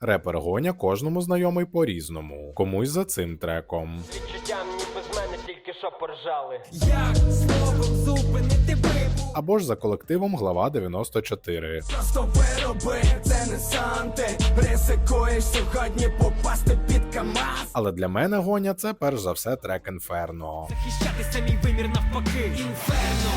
Репер Гоня кожному знайомий по-різному, комусь за цим треком. Відчуттям ніби з мене тільки що поржали. Як словом зупинити вибух? Або ж за колективом Глава 94. Просто вироби, це не санти. Ризикуєш сьогодні попасти під КАМАЗ. Але для мене Гоня це перш за все трек Інферно. Захищатися мій вимір навпаки. Інферно.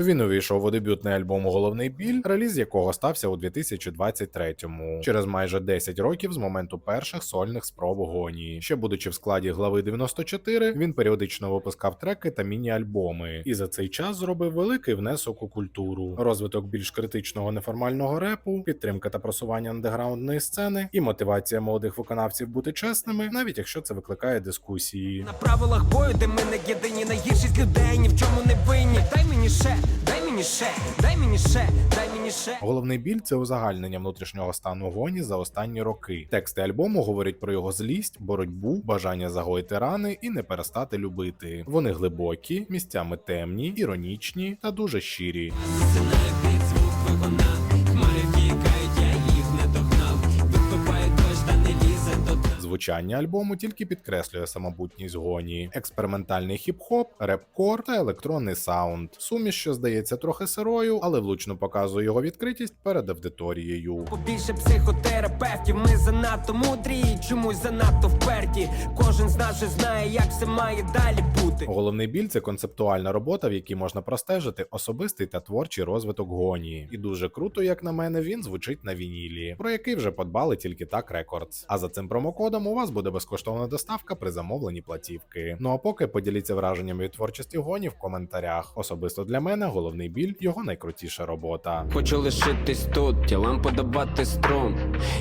Він увійшов у дебютний альбом Головний біль, реліз якого стався у 2023-му, через майже 10 років з моменту перших сольних спроб Гоні. Ще будучи в складі глави 94, він періодично випускав треки та міні-альбоми, і за цей час зробив великий внесок у культуру, розвиток більш критичного неформального репу, підтримка та просування андеграундної сцени і мотивація молодих виконавців бути чесними, навіть якщо це викликає дискусії. На правилах бою, де ми не єдині, найгіршість людей ні в чому не мені ще, дай мені ще, дай мені ще, дай мені ще. Головний біль це узагальнення внутрішнього стану гоні за останні роки. Тексти альбому говорять про його злість, боротьбу, бажання загоїти рани і не перестати любити. Вони глибокі, місцями темні, іронічні та дуже щирі. Звучання альбому тільки підкреслює самобутність гоні, експериментальний хіп-хоп, реп-кор та електронний саунд. Суміш, що здається трохи сирою, але влучно показує його відкритість перед аудиторією. Побільше психотерапевтів, ми занадто мудрі, і чомусь занадто вперті. Кожен з нас же знає, як все має далі бути. Головний біль це концептуальна робота, в якій можна простежити особистий та творчий розвиток гоні. І дуже круто, як на мене, він звучить на вінілі, про який вже подбали тільки так Рекордс. А за цим промокодом у вас буде безкоштовна доставка при замовленні платівки. Ну а поки поділіться враженнями від творчості гоні в коментарях. Особисто для мене головний біль його найкрутіша робота. Хочу лишитись тут, тілам подавати струм,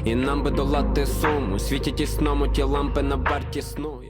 і нам би долати сум. У світі тісному ті лампи на варті сну.